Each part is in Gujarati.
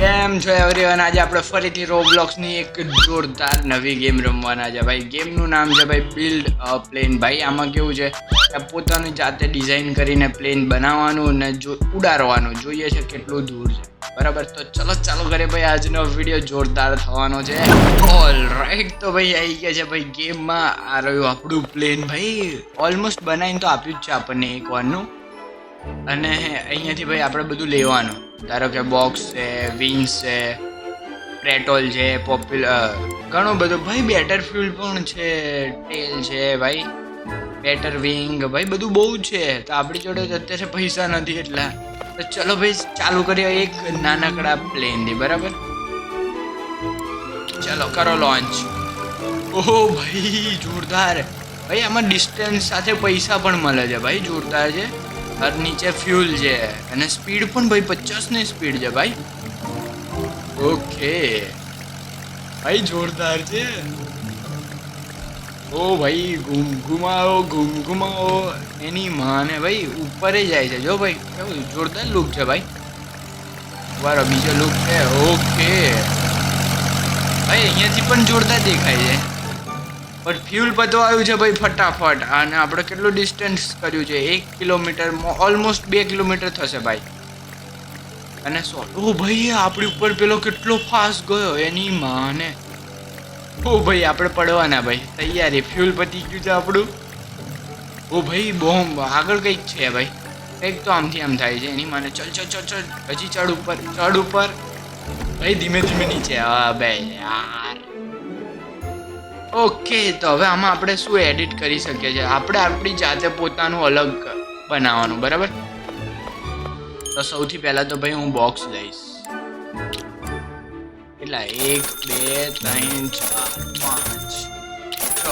કેમ છો એવરીવન આજે આપણે ફરીથી રોબ્લોક્સની એક જોરદાર નવી ગેમ રમવાના છે. ભાઈ ગેમનું નામ છે ભાઈ બિલ્ડ અ પ્લેન ભાઈ, આમાં કેવું છે કે પોતાની જાતે ડિઝાઇન કરીને પ્લેન બનાવવાનું અને જો ઉડાડવાનું. જોઈએ છે કેટલું દૂર છે. બરાબર? તો ચલો ચાલો કરે ભાઈ. આજનો વીડિયો જોરદાર થવાનો છે. ઓલ રાઈટ તો ભાઈ આવી ગયા છે ભાઈ ગેમમાં આ રહ્યું આપણું પ્લેન ભાઈ ઓલમોસ્ટ બનાવીને તો આપ્યું જ છે આપણને એક વારનું. અને અહીંયાથી ભાઈ, આપણે બધું લેવાનું. ધારો કે બોક્સ છે વિંગ્સ છે પેટ્રોલ છે પોપ્યુલર ઘણું બધું. ભાઈ બેટર ફ્યુલ પણ છે ટેલ છે, ભાઈ. બેટર વિંગ ભાઈ, બધું બહુ છે. તો આપણી જોડે અત્યારે પૈસા નથી એટલા. તો ચલો ભાઈ, ચાલુ કરીએ એક નાનકડા પ્લેનથી બરાબર? ચલો, કરો લોન્ચ ઓહો, ભાઈ, જોરદાર. ભાઈ, આમાં ડિસ્ટન્સ સાથે પૈસા પણ મળે છે, ભાઈ, જોરદાર છે. અને નીચે ફ્યુલ છે. અને સ્પીડ પણ ભાઈ પચાસની સ્પીડ છે ભાઈ. ઓકે ભાઈ જોરદાર છે. ઓ ભાઈ ઘૂમ ઘુમાવો ઘૂમ ઘુમાવો એની માને ભાઈ ઉપર જાય છે. જો ભાઈ, કેવું જોરદાર લુક છે ભાઈ. વારો બીજો લુક છે. ઓકે ભાઈ, અહીંયાથી પણ જોરદાર દેખાય છે. પણ ફ્યુલ પતો આવ્યું છે ભાઈ ફટાફટ. અને આપણે કેટલું ડિસ્ટન્સ કર્યું છે? એક કિલોમીટર ઓલમોસ્ટ બે કિલોમીટર થશે ભાઈ. અને સો ઓ ભાઈ આપણી ઉપર પેલો કેટલો ફાસ્ટ ગયો, એની માને. ઓ ભાઈ, આપણે પડવાના ભાઈ. તૈયારી ફ્યુલ પતી ગયું છે આપણું. ઓ ભાઈ, બોમ્બ. આગળ કંઈક છે ભાઈ. કંઈક તો આમથી આમ થાય છે. એની માને ચલ ચલ ચલ ચલ. હજી ચડ ઉપર ચડ ઉપર. ભાઈ, ધીમે ધીમે નીચે. હા બે યાર ઓકે, તો હવે આમાં આપણે શું એડિટ કરી શકીએ છીએ? આપણે આપણી જાતે પોતાનું અલગ બનાવવાનું, બરાબર? તો સૌથી પહેલા તો ભાઈ હું બોક્સ લઈશ. એટલા એક, બે, ત્રણ, ચાર, પાંચ, છ.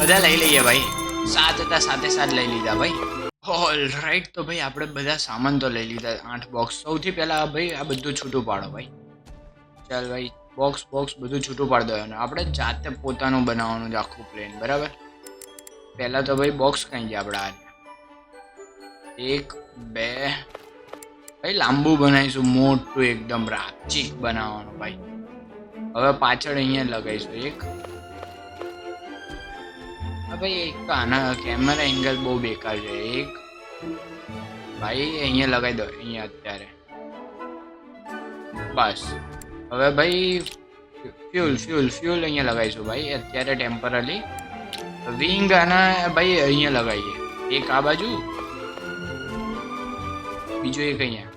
બધા લઈ લઈએ ભાઈ. સાત હતા, સાતે સાત લઈ લીધા ભાઈ. ઓલ રાઈટ તો ભાઈ આપણે બધા સામાન તો લઈ લીધા. આઠ બોક્સ સૌથી પહેલા ભાઈ આ બધું છૂટું પાડો ભાઈ. ચાલ ભાઈ. બોક્સ બોક્સ બધું છૂટું પાડી દેવાનું. આપણે જાતે પોતાનું બનાવવાનું છે આખું પ્લેન બરાબર? પહેલાં તો ભાઈ બોક્સ કઈ ગયા આપણે આજે એક, બે, ભાઈ લાંબુ બનાવીશું, મોટું એકદમ રાચીક બનાવવાનું ભાઈ. હવે પાછળ અહીંયા લગાવીશું, એક. ભાઈ એક તો આના કેમેરા એંગલ બહુ બેકાર છે, એક. ભાઈ, અહીંયા લગાવી દો, અહીંયા અત્યારે. બસ. હવે ભાઈ ફ્યુલ ફ્યુલ ફ્યુલ અહીંયા લગાવીશું ભાઈ. અત્યારે ટેમ્પરરી વિંગ આના ભાઈ અહીંયા લગાવીએ. એક આ બાજુ, બીજું એક અહીંયા.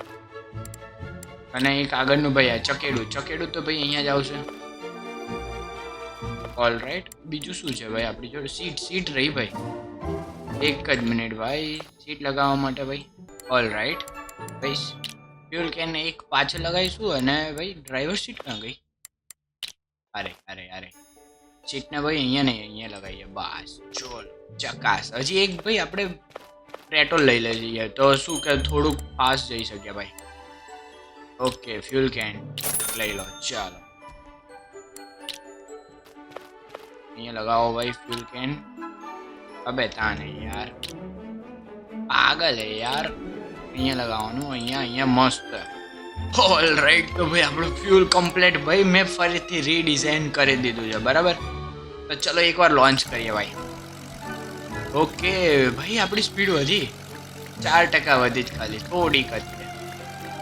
અને એક આગળનું ભાઈ આ ચકેડું. ચકેડું તો ભાઈ અહીંયા જ આવશે. ઓલ રાઈટ બીજું શું છે ભાઈ? આપણી જોડે સીટ સીટ રહી ભાઈ. એક જ મિનિટ ભાઈ. સીટ લગાવવા માટે ભાઈ. ઓલ રાઈટ ભાઈ ફ્યુલ કેન એક પાછળ લગાવીશું અને ભાઈ ડ્રાઈવર સીટ ક્યાં ગઈ? અરે અરે અરે. સીટને ભાઈ અહીંયા નહીં, અહીંયા લગાવીએ. બસ, ચોલ, ચકાસ. હજી એક ભાઈ આપણે પેટ્રોલ લઈ લઈ જઈએ તો શું કે થોડુંક ફાસ્ટ જઈ શકીએ ભાઈ. ઓકે ફ્યુલ કેન લઈ લો, ચાલો. અહીંયા લગાવો ભાઈ ફ્યુલ કેન અબે તા નહીં યાર. પાગલ હે યાર. અહીંયા લગાવવાનું, અહીંયા અહીંયા મસ્ત. ઓલ રાઈટ તો ભાઈ, આપણું ફ્યુલ કમ્પ્લીટ ભાઈ, મેં ફરીથી રીડિઝાઇન કરી દીધું છે, બરાબર? તો ચલો એકવાર લોન્ચ કરીએ ભાઈ. ઓકે ભાઈ, આપણી સ્પીડ વધી. ચાર ટકા વધી જ ખાલી, થોડીક જ છે.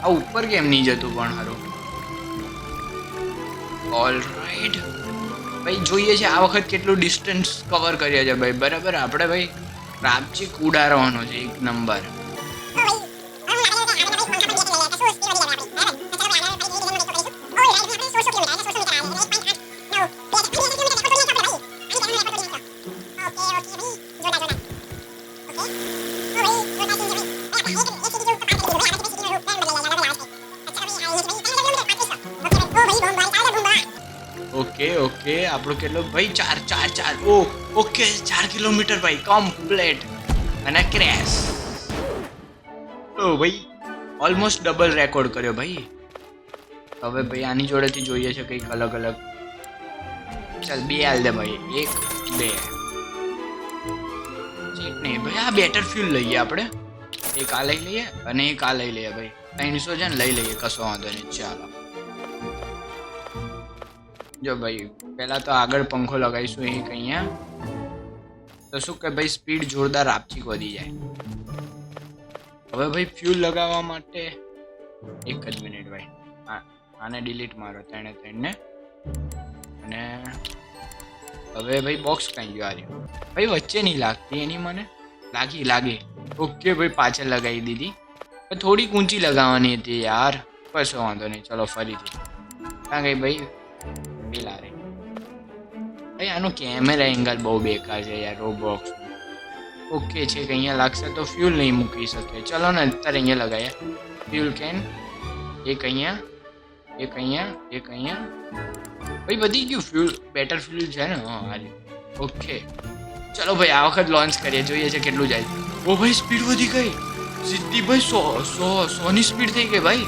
આ ઉપર કેમ નહીં જતું પણ સારું ઓલ રાઈટ ભાઈ, જોઈએ છે આ વખત કેટલું ડિસ્ટન્સ કવર કરીએ છે ભાઈ, બરાબર? આપણે ભાઈ રાપચીક ઉડાડવાનો છે એક નંબર ઓકે, આપણો કેટલો? ભાઈ, ચાર ચાર ચાર. ઓ, ઓકે, ચાર કિલોમીટર, ભાઈ. કમ્પ્લેટ અને ક્રેશ ઓ, ભાઈ ઓલમોસ્ટ ડબલ રેકોર્ડ કર્યો, ભાઈ. હવે, ભાઈ, આની જોડેથી જોઈએ છે કંઈક અલગ અલગ. ચાલ, બે હાલ દે, ભાઈ. એક, બે. નહીં, ભાઈ, આ બેટર ફ્યુલ લઈએ આપણે. એક આ લઈ લઈએ અને એક આ લઈ લઈએ, ભાઈ. ત્રણસો છે ને, લઈ લઈએ, કશો વાંધો નહીં. ચાલો. જો ભાઈ, પહેલા તો આગળ પંખો લગાવીશું એક અહીંયા તો શું કે ભાઈ સ્પીડ જોરદાર આપથી વધી જાય. હવે ભાઈ ફ્યુલ લગાવવા માટે એક જ મિનિટ ભાઈ. હા આને ડિલીટ મારો, ત્રણે ત્રણને. અને હવે ભાઈ બોક્સ કઈ ગયો આ ભાઈ, વચ્ચે નહીં લાગતી એની મને. લાગી, લાગે. ઓકે ભાઈ, પાછળ લગાવી દીધી. થોડીક ઊંચી લગાવવાની હતી યાર. કશો વાંધો નહીં. ચલો, ફરીથી. ક્યાં ગઈ ભાઈ પેલા રે ભાઈ આનો કેમેરા એંગલ બહુ બેકાર છે યાર રોબોક્સ ઓકે છે કે અહીંયા લાગશે તો ફ્યુલ નહીં મૂકી શકે ચલો ને અત્યારે અહીંયા લગાવ્યા ફ્યુલ કેન એક અહીંયા એક અહીંયા એક અહીંયા ભાઈ બધી ગયું ફ્યુલ બેટર ફ્યુલ છે ને હા હારી ઓકે ચલો ભાઈ આ વખત લોન્ચ કરીએ જોઈએ છે કેટલું જાય ઓ ભાઈ સ્પીડ વધી ગઈ સીધી ભાઈ સો સો સોની સ્પીડ થઈ ગઈ ભાઈ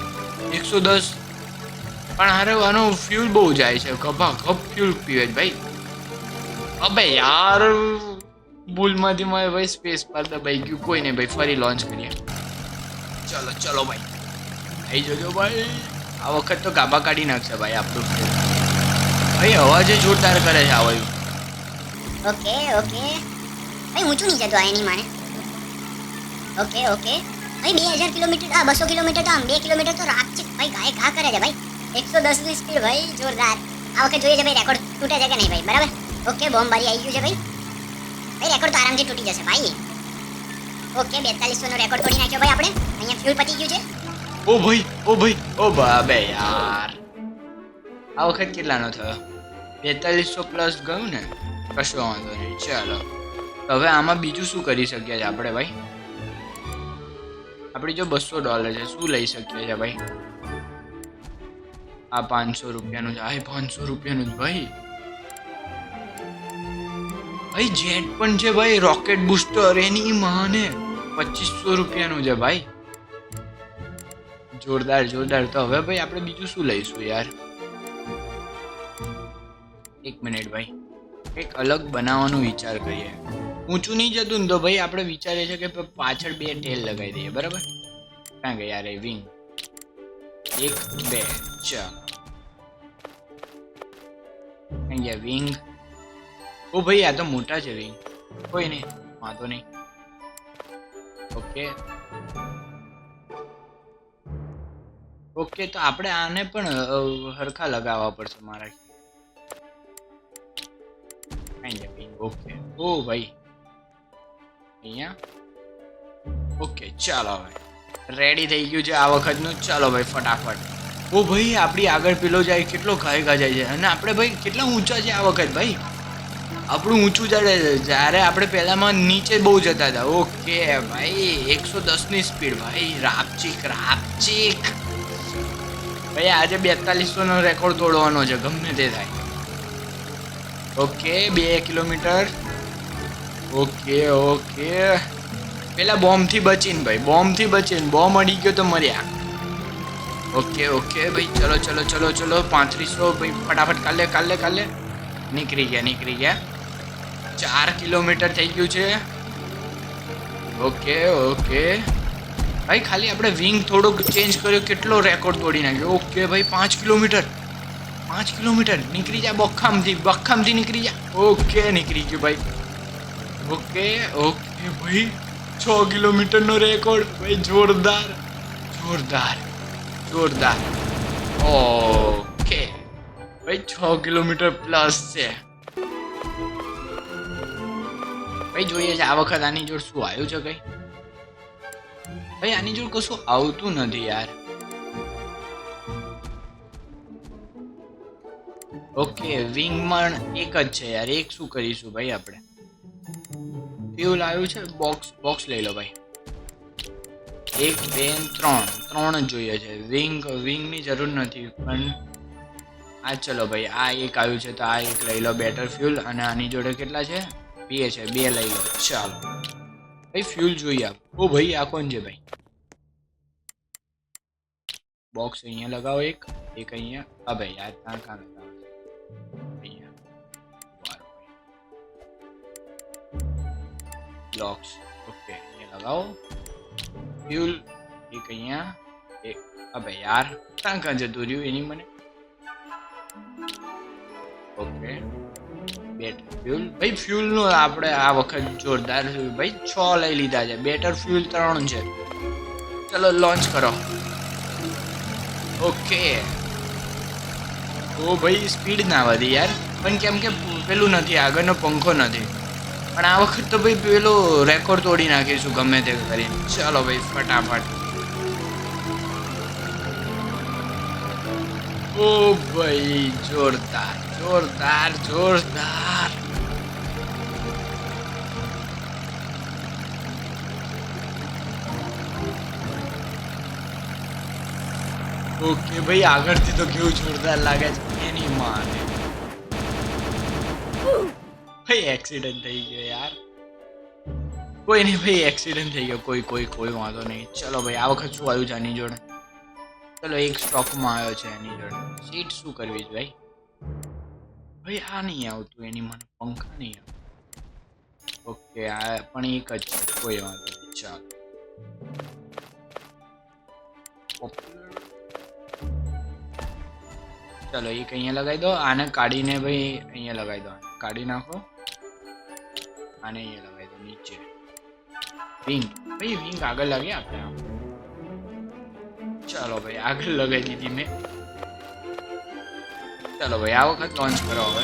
એકસો દસ પણ અરે આનો ફ્યુલ બહુ જાય છે. કભા કપ ફ્યુલ પીવે ભાઈ. અબે યાર, ભૂલમાંથી મારે ભાઈ સ્પેસ પર દબાઈ ગયું. કોઈ નહીં ભાઈ ફરી લોન્ચ કરીએ. ચલો ચલો ભાઈ. આવી જજો ભાઈ. આ વખત તો ગાબા કાઢી નાખશે ભાઈ આપણું ભાઈ, અવાજ જોરદાર કરે છે આ વાયુ. Okay okay. ભાઈ ઊંચું નહીં જતો આ એની માને. Okay okay. ભાઈ, બે હજાર કિલોમીટર, આ બસો કિલોમીટર તો આમ, બે કિલોમીટર તો રાત છે. ભાઈ, ગાય ઘા કરે છે, ભાઈ. એકસો દસની સ્પીડ ભાઈ, જોરદાર. આ વખતે જોઈએ છે ભાઈ, રેકોર્ડ તૂટે છે કે નહીં ભાઈ, બરાબર? ઓકે, બોમ્બ બારી આવી ગયું છે ભાઈ. ભાઈ, રેકોર્ડ તો આરામથી તૂટી જશે ભાઈ. ઓકે બેતાલીસો નો રેકોર્ડ તોડી નાખ્યો ભાઈ આપણે. અહીંયા ફ્યુલ પતી ગયું છે. ઓ ભાઈ ઓ ભાઈ, ઓ બાબે યાર. આ વખત કેટલાનો થયો? બેતાલીસો પ્લસ ગયું ને? કશો વાંધો નહીં, ચાલો. હવે આમાં બીજું શું કરી શકીએ છીએ આપણે ભાઈ? આપણી જો બસો ડોલર છે, શું લઈ શકીએ છીએ ભાઈ? આ પાંચસો રૂપિયાનું છે આ પાંચસો રૂપિયાનું જ ભાઈ. ભાઈ, જેટ પણ છે ભાઈ, રોકેટ બુસ્ટર, એની માને પચીસો રૂપિયાનું છે ભાઈ. જોરદાર જોરદાર. તો હવે ભાઈ આપણે બીજું શું લઈશું યાર? એક મિનિટ ભાઈ. કંઈક અલગ બનાવવાનો વિચાર કરીએ. ઊંચું નહીં જતું ને તો ભાઈ આપણે વિચારીએ છીએ કે પાછળ બે ટેલ લગાવી દઈએ, બરાબર? ક્યાં કે યાર એ વિંગ એક, બે. ચાલો અહીંયા વિંગ ઓ ભાઈ આ તો મોટા છે વિંગ કોઈ નહીં, વાંધો નહીં. ઓકે ઓકે તો આપણે આને પણ હરખા લગાવવા પડશે મારા કાંઈ વિંગ ઓકે ઓ ભાઈ અહીંયા. ઓકે ચાલો હવે. રેડી થઈ ગયું છે આ વખતનું? ચાલો ભાઈ, ફટાફટ. ઓ ભાઈ, આપણી આગળ પેલો જાય, કેટલો ઘાયકા જાય છે. અને આપણે ભાઈ, કેટલા ઊંચા છે આ વખત ભાઈ? આપણું ઊંચું ચડે જ્યારે આપણે પહેલાંમાં નીચે બહુ જતા હતા. ઓકે ભાઈ, એકસો દસની સ્પીડ ભાઈ. રાપચીક રાપચીક ભાઈ, આજે બેતાલીસોનો રેકોર્ડ તોડવાનો છે. ગમે તે થાય. ઓકે, બે કિલોમીટર. Okay okay. પેલા બોમ્બથી બચીને ભાઈ, બોમ્બથી બચીને. બોમ્બ અડી ગયો તો મર્યા. Okay okay. ભાઈ, ચલો ચલો ચલો ચલો. પાંત્રીસો, ભાઈ, ફટાફટ કાલે કાલે કાલે. નીકળી ગયા નીકળી ગયા. ચાર કિલોમીટર થઈ ગયું છે. Okay okay. ભાઈ, ખાલી આપણે વિંગ થોડોક ચેન્જ કર્યો, કેટલો રેકોર્ડ તોડી નાખ્યો? ઓકે, ભાઈ, પાંચ કિલોમીટર. પાંચ કિલોમીટર. નીકળી જાય બખામથી બખામથી નીકળી જાય ઓકે, નીકળી ગયું, ભાઈ. ઓકે ઓકે, ભાઈ. છ કિલોમીટરનો રેકોર્ડ ભાઈ, જોરદાર. જોરદાર. જોરદાર. ઓકે. ભાઈ, છ કિલોમીટર પ્લસ છે. ભાઈ, જોઈએ છે આ વખત આની જોડ શું આવ્યું છે કઈ? ભાઈ, આની જોડ કશું આવતું નથી યાર. ઓકે વિંગમાં એક જ છે યાર. એક શું કરીશું ભાઈ આપણે? ફ્યુલ આવ્યું છે? બોક્સ બોક્સ લઈ લો ભાઈ. એક, બે, ત્રણ. ત્રણ જોઈએ છે. વિંગ વિંગની જરૂર નથી. પણ આ ચલો ભાઈ, આ એક આવ્યું છે તો આ એક લઈ લો બેટર ફ્યુલ. અને આની જોડે કેટલા છે? બે છે. બે લઈ લો. ચાલો. ભાઈ, ફ્યુલ જોઈએ આપ. ઓ ભાઈ, આ કોણ છે ભાઈ? બોક્સ અહીંયા લગાવો એક. એક અહીંયા. હા ભાઈ, આ ત્યાં કાં લગાવો? બ્લોક્સ ઓકે અહીંયા લગાવો. ફ્યુલ એક અહીંયા એક અબે યાર, ક્યાં ક્યાં જતું રહ્યું એની મને? ઓકે. Better fuel. ભાઈ ફ્યુલ નો આપણે આ વખત જોરદાર ભાઈ. છ લઈ લીધા છે. બેટર ફ્યુલ ત્રણ છે. ચલો લોન્ચ કરો. ઓકે. ઓ ભાઈ સ્પીડ ના વધી યાર. પણ કેમ કે પેલું નથી, આગળનો પંખો નથી. પણ આ વખત તો ભાઈ પેલો રેકોર્ડ તોડી નાખીશું, ગમે તે કરીને ચાલો ભાઈ, ફટાફટ. ઓ ભાઈ, જોરદાર જોરદાર જોરદાર. ઓકે ભાઈ, આગળથી તો કેવું જોરદાર લાગે છે? એની માને. ભાઈ એક્સિડન્ટ થઈ ગયો યાર. કોઈ નહીં ભાઈ એક્સિડન્ટ થઈ ગયો. કોઈ કોઈ કોઈ વાંધો નહીં. ચલો ભાઈ, આ વખત શું આવ્યું છે આની જોડે? ચલો, એક સ્ટોકમાં આવ્યો છે એની જોડે. સીટ શું કરવી છે ભાઈ? ભાઈ, આ નહીં આવતું એની મને, પંખા નહીં આવતું. ઓકે, આ પણ એક જ કોઈ વાંધો નહીં. ચાલો. ચલો, એક અહીંયા લગાવી દો. આને કાઢીને ભાઈ, અહીંયા લગાવી દો. કાઢી નાખો. આને અહીંયા લગાવી દો નીચે. વિંગ ભાઈ વિંગ આગળ લાગે આપણે ચાલો ભાઈ, આગળ લગાવી દીધી મેં. ચાલો ભાઈ, આ વખત લોન્ચ કરો હવે.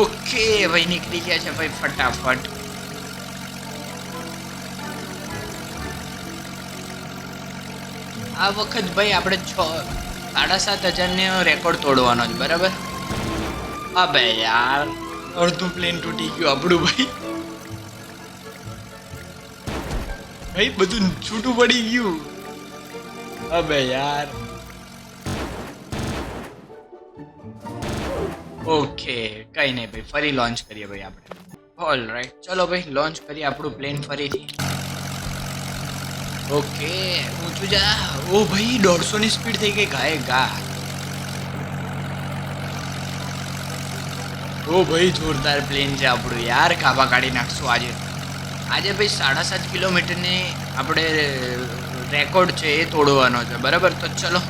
ઓકે, ભાઈ, નીકળી ગયા છે ભાઈ, ફટાફટ. આ વખત ભાઈ, આપણે છ, સાડા સાત હજારને રેકોર્ડ તોડવાનો છે, બરાબર? અબે યાર. અડધું પ્લેન તૂટી ગયું આપણું ભાઈ. ભાઈ, બધું છૂટું પડી ગયું. અબે યાર. ઓકે કઈ નહીં ભાઈ, ફરી લોન્ચ કરીએ ભાઈ આપણે. ઓલ રાઈટ ચલો ભાઈ લોન્ચ કરીએ આપણું પ્લેન ફરીથી. ઓકે ઊંચું જા. ઓ ભાઈ દોઢસો ની સ્પીડ થઈ ગઈ. ગાય, ગા. ઓ ભાઈ, જોરદાર પ્લેન છે આપણું યાર. કાબા કાઢી નાખશું આજે. આજે ભાઈ સાડા સાત કિલોમીટરની આપણે રેકોર્ડ છે એ તોડવાનો છે. બરાબર? તો ચલો.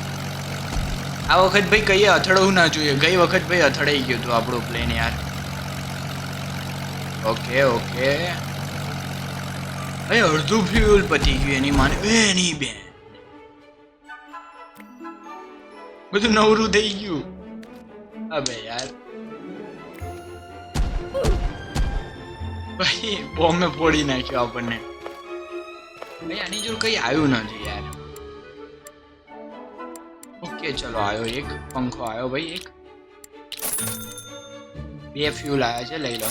આ વખત ભાઈ કહીએ અથડવું ના જોઈએ. ગઈ વખત ભાઈ અથડાઈ ગયું હતું આપણું પ્લેન યાર. ઓકે ઓકે ભાઈ, અડધું ફ્યુલ પતી ગયું એની માને. એની બેન. બધું નવરું થઈ ગયું. અબે યાર. ભાઈ, બોમ્બે ફોડી નાખ્યો આપણને. ભાઈ, આની જોડે કઈ આવ્યું નથી યાર. ઓકે ચલો, આવ્યો એક પંખો આવ્યો ભાઈ, એક. બે ફ્યુલ આવ્યા છે, લઈ લો.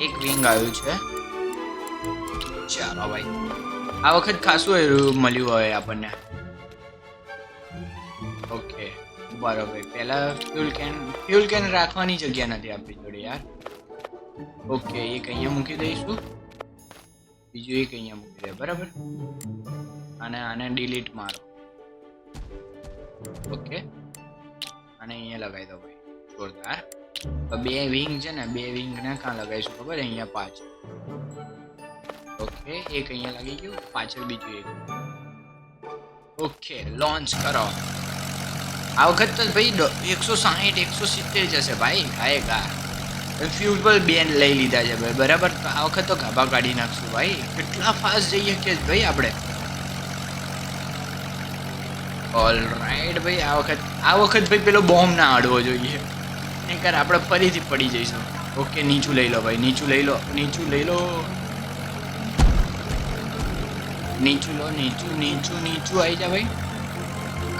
એક વિંગ આવ્યું છે. ચાલો ભાઈ. આ વખત ખાસું મળ્યું હોય આપણને. ઓકે બરોબર પહેલા ફ્યુલ કેન ફ્યુલ કેન રાખવાની જગ્યા નથી આપણી જોડે યાર. ઓકે એક અહીંયા મૂકી દઈશું. બીજું એક અહીંયા મૂકી દે, બરાબર? અને આને ડિલીટ મારો. ઓકે. અને અહીંયા લગાવી દો ભાઈ. જોરદાર. બે વિંગ છે ને, બે વિંગ ને ક્યાં લગાવીશું ખબર? અહીંયા પાછળ. ઓકે, એક અહીંયા લાગી ગયું, પાછળ બીજું એક. ઓકે લોન્ચ કરો. આ વખત તો ભાઈ એકસો સાહીઠ, એકસો સિત્તેર જશે ભાઈ. ગાય ગા ફ્યુલ પર બેન લઈ લીધા છે ભાઈ, બરાબર? આ વખત તો ગાભા કાઢી નાખશું ભાઈ. કેટલા ફાસ્ટ જઈએ કે ભાઈ આપણે? ઓલ રાઈટ ભાઈ, આ વખત આ વખત ભાઈ પેલો બોમ્બ ના અડવો જોઈએ. નહીંતર આપણે ફરીથી પડી જઈશું. ઓકે નીચું લઈ લો ભાઈ, નીચું લઈ લો, નીચું લઈ લો. નીચું લો, નીચું નીચું નીચું. આવી જા ભાઈ.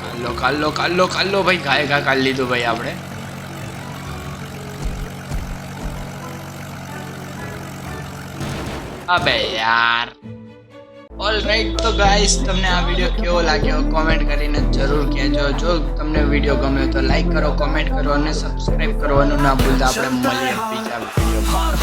કાલ્લો કાલ્લો કાલ્લો કાલ્લો ભાઈ, ગાય ઘા કાઢ લીધું ભાઈ આપણે. અબે યાર. ઓલરાઈટ તો ગાઈસ તમને આ વીડિયો કેવો લાગ્યો? કોમેન્ટ કરીને જરૂર કહેજો. જો તમને વીડિયો ગમ્યો તો લાઈક કરો કોમેન્ટ કરો અને સબસ્ક્રાઇબ કરવાનું ના ભૂલતા આપણે મળીએ બીજા વિડીયોમાં